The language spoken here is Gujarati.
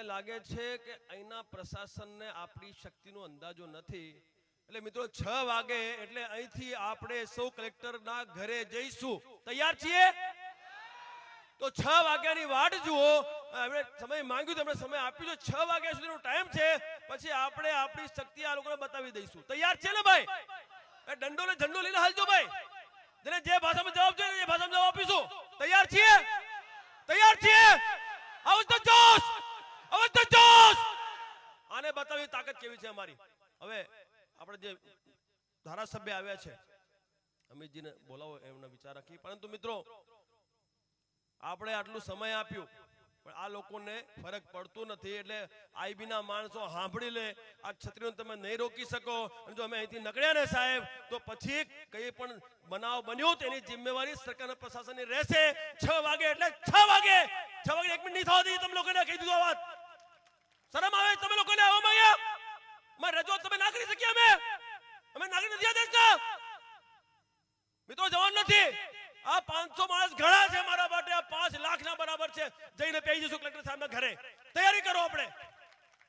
મને લાગે છે કે અહીંના પ્રશાસનને આપણી શક્તિનો અંદાજો નથી. એટલે મિત્રો છ વાગે એટલે અહીંથી આપણે સૌ કલેક્ટરના ઘરે જઈશું. તૈયાર છીએ? તો છ વાગ્યાની વાટ જુઓ. આપણે સમય માંગ્યું તો સમય આપ્યું છે. છ વાગ્યા સુધીનો ટાઈમ છે. પછી આપણે આપણી શક્તિ આ લોકોને બતાવી દઈશું. તૈયાર છે ને ભાઈ? દંડો ને ઝંડો લઈને હાલજો ભાઈ. જે ભાષામાં જવાબ જોઈએ એ ભાષામાં જવાબ આપીશું. તૈયાર છીએ? તૈયાર છીએ આવું તો જોશ આવું તો જોશ આને બતાવી તાકાત કેવી છે અમારી? હવે આપણે જે ધારાસભ્ય આવ્યા છે, અમિતજીને બોલાવો, એમનો વિચાર રાખી પરંતુ મિત્રો, આપણે આટલું સમય આપ્યું, પણ આ લોકોને ફરક પડતો નથી. એટલે આઈબીના માણસો સાંભળી લે, આ છત્રીઓને તમે નહીં રોકી શકો. જો અમે અહીંથી નકળ્યા ને સાહેબ, તો પછી કઈ પણ બનાવ બન્યો તેની જિમ્મેવારી સરકારના પ્રશાસનની રહેશે. છ વાગે, એટલે છ વાગે છ વાગે એક મિનિટ નહીં થવા દઈએ, તમે લોકોને કહી દીધું વાત. શરમ આવે તમે લોકોને આવવા માંગ્યા અમારે રજૂઆત તમે ના કરી શક્યા અમે અમે નાગરિક નથી આ દેશના મિત્રો, જવાન નથી. આ પાંચસો માણસ ઘણા છે મારા માટે. પાંચ લાખ ના બરાબર છે. જઈને પેઈ જઈશું કલેક્ટર સાહેબ ઘરે. તૈયારી કરો આપણે.